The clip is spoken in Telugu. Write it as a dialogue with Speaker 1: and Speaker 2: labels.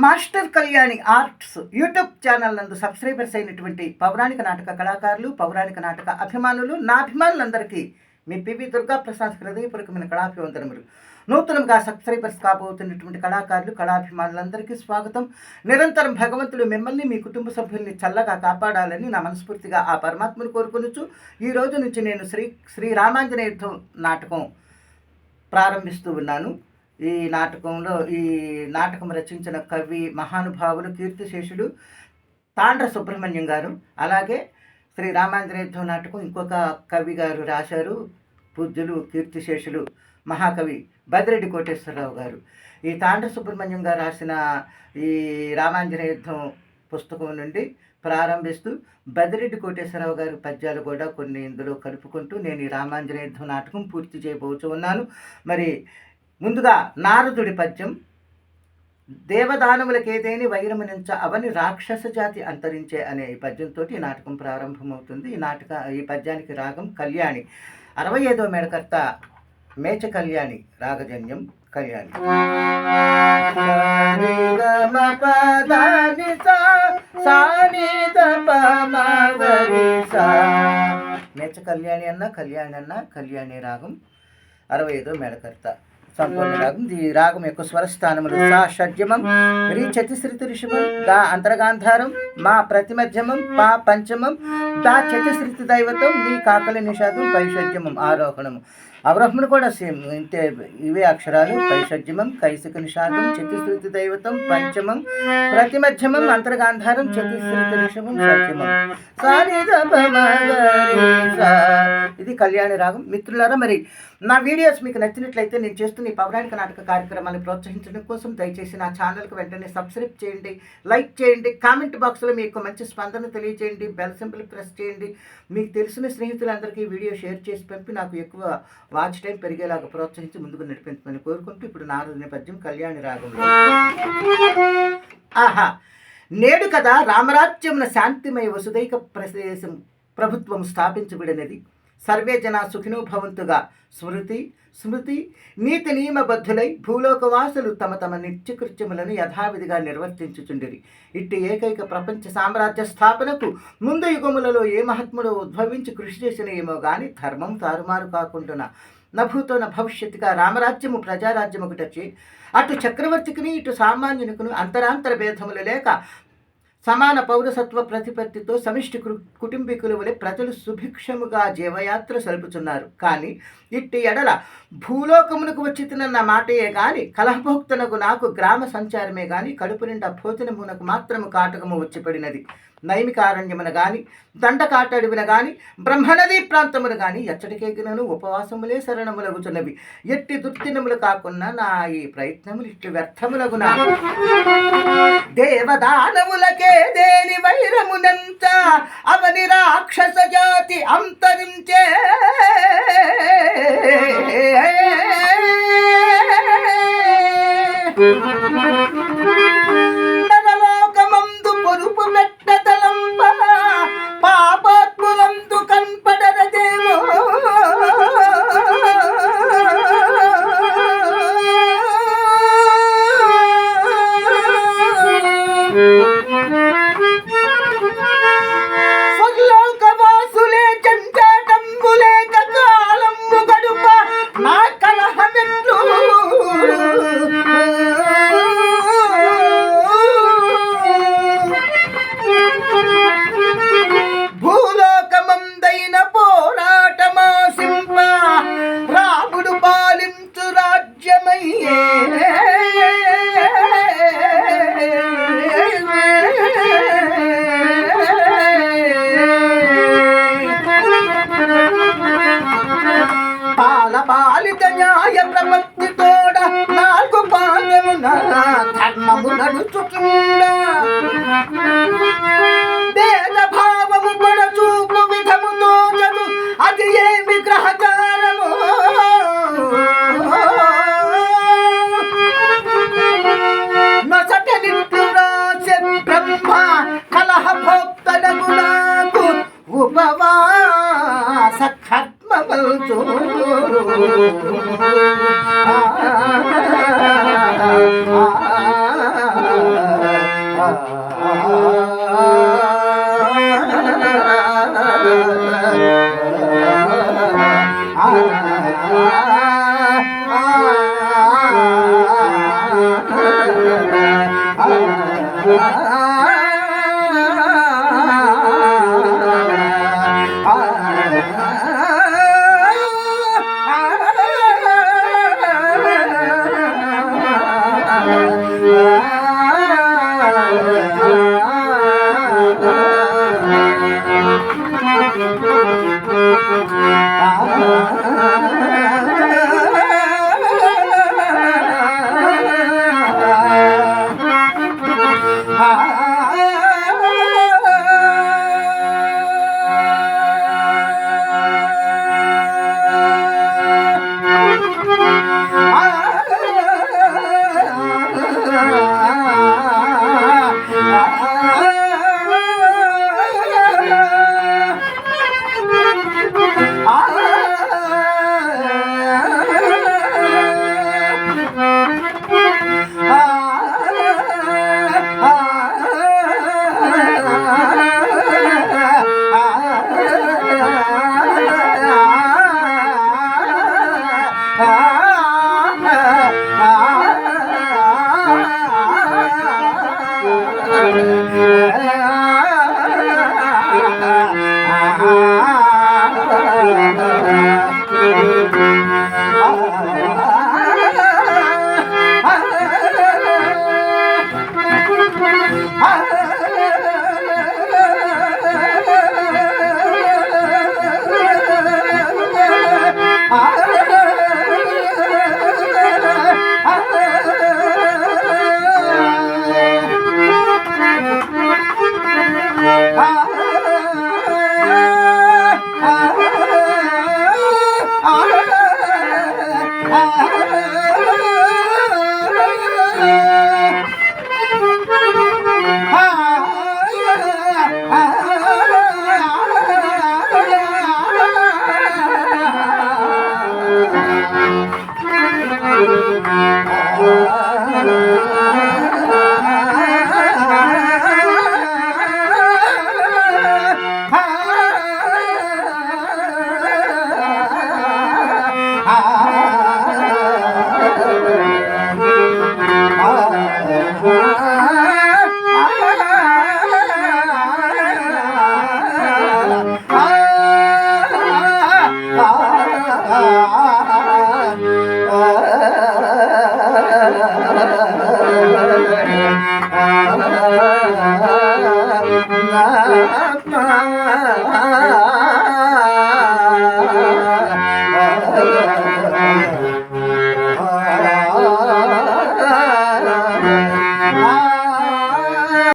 Speaker 1: Master Kalyani arts YouTube channel నందు సబ్స్క్రైబర్స్ అయినటువంటి పౌరాణిక నాటక కళాకారులు పౌరాణిక నాటక అభిమానులు నా అభిమానులందరికీ మీ పివి దుర్గా ప్రసాద్ హృదయపూర్వకమైన కళాభివందనములు. నూతనంగా సబ్స్క్రైబర్స్ కాబోతున్నటువంటి కళాకారులు కళాభిమానులందరికీ స్వాగతం. నిరంతరం భగవంతుడు మిమ్మల్ని మీ కుటుంబ సభ్యుల్ని చల్లగా కాపాడాలని నా మనస్ఫూర్తిగా ఆ పరమాత్మను కోరుకొనొచ్చు ఈ రోజు నుంచి నేను శ్రీ శ్రీ రామాంజనేయుద్ధం నాటకం ప్రారంభిస్తూ ఉన్నాను. ఈ నాటకంలో ఈ నాటకం రచించిన కవి మహానుభావులు కీర్తిశేషుడు తాండ్ర సుబ్రహ్మణ్యం గారు. అలాగే శ్రీ రామాంజనేయుద్ధం నాటకం ఇంకొక కవి గారు రాశారు పూజ్యులు కీర్తిశేషులు మహాకవి బదిరెడ్డి కోటేశ్వరరావు గారు. ఈ తాండ్ర సుబ్రహ్మణ్యం గారు రాసిన ఈ రామాంజనేయ యుద్ధం పుస్తకం నుండి ప్రారంభిస్తూ బదిరెడ్డి కోటేశ్వరరావు గారి పద్యాలు కూడా కొన్ని ఇందులో కలుపుకుంటూ నేను ఈ రామాంజనేయ యుద్ధం నాటకం పూర్తి చేయబోతూ ఉన్నాను. మరి ముందుగా నారదుడి పద్యం దేవదానములకేదేని వైరమునించ అవని రాక్షస జాతి అంతరించే అనే ఈ పద్యంతో ఈ నాటకం ప్రారంభమవుతుంది. ఈ నాటక ఈ పద్యానికి రాగం కళ్యాణి. అరవై ఐదో మేడకర్త మేచ కళ్యాణి రాగజన్యం కళ్యాణి. మేచ కళ్యాణి అన్న కళ్యాణి అన్న కళ్యాణి రాగం. అరవై ఐదో మేడకర్త సంపూర్ణ రాగం ఈ రాగం యొక్క స్వరస్థానములు. సా షడ్జమం రి చతుశ్రుతి ఋషభం దా అంతర్గాంధారం. మా ప్రతిమధ్యమం పా పంచమం దా చతుశ్రుతి దైవతం నీ కాకలి నిషాదం పైషడ్యమం ఆరోహణము. అవరోహణం కూడా సేమ్ ఇంతే ఇవే అక్షరాలు. పైషడ్యమం కైసిక నిషాదం చతుశ్రుతి దైవతం పంచమం ప్రతిమధ్యమం అంతర్గాంధారం చతుశ్రుతి నిషమం సత్యమం. ఇది కళ్యాణ రాగం. మిత్రులారా మరి నా వీడియోస్ మీకు నచ్చినట్లయితే నేను చేస్తున్న ఈ పౌరాణిక నాటక కార్యక్రమాన్ని ప్రోత్సహించడం కోసం దయచేసి నా ఛానల్కి వెంటనే సబ్స్క్రైబ్ చేయండి లైక్ చేయండి కామెంట్ బాక్స్లో వీడియోలో మీకు మంచి స్పందన తెలియజేయండి బెల్ సింపుల్ ప్రెస్ చేయండి. మీకు తెలిసిన స్నేహితులందరికీ వీడియో షేర్ చేసి పంపి. నాకు ఎక్కువ వాచ్ టైం పెరిగేలాగా ప్రోత్సహించి ముందుకు నడిపించమని కోరుకుంటూ ఇప్పుడు నారద నేపథ్యం కళ్యాణి రాగంలో ఆహా! నేడు కదా రామరాజ్యమున శాంతిమయ వసుదైక ప్రదేశం ప్రభుత్వం స్థాపించబడినది. సర్వే జన సుఖినో భవంతుగా. స్మృతి స్మృతి నీతి నియమబద్ధులై భూలోకవాసులు తమ తమ నిత్యకృత్యములను యథావిధిగా నిర్వర్తించుచుండిరి. ఇట్టి ఏకైక ప్రపంచ సామ్రాజ్య స్థాపనకు ముందు యుగములలో ఏ మహాత్ముడు ఉద్భవించి కృషి చేసిన ఏమో గాని ధర్మం తారుమారు కాకుండా నభూతో న భవిష్యత్తుగా రామరాజ్యము ప్రజారాజ్యము ఒకటొచ్చి అటు చక్రవర్తికిని ఇటు సామాన్యునికును అంతరాంతర భేదములు లేక సమాన పౌరసత్వ ప్రతిపత్తితో సమిష్టి కు- కుటుంబీకుల వలె ప్రజలు సుభిక్షముగా జీవయాత్ర సలుపుతున్నారు కానీ ఇట్టి ఎడల భూలోకమునకు వచ్చి తినన్న మాటయే గాని కలహభోక్తనకు నాకు గ్రామ సంచారమే గాని కడుపు నిండా భోజనమునకు మాత్రము కాటకము వచ్చిపడినది నైమికారణ్యమున కానీ దండకాటడువిన కానీ బ్రహ్మనదీ ప్రాంతమున కానీ ఎచ్చటికెగినను ఉపవాసములే శరణములగుచున్నవి. ఎట్టి దుర్దినములు కాకుండా నా ఈ ప్రయత్నములు ఇట్లు వ్యర్థములగునా. దేవదానములకే దేని వైరమునంత అవని రాక్షస జాతి అంతరించే. నరలోకమందు నడుచుచుండా భేద భావము చూపు విధము తోచదు అది ఏమి గ్రహచారము నొసటి నిట్లు రాసే బ్రహ్మ కలహ భోక్తనకు నాకు ఆ Ah. ¡Vamos! Música la la la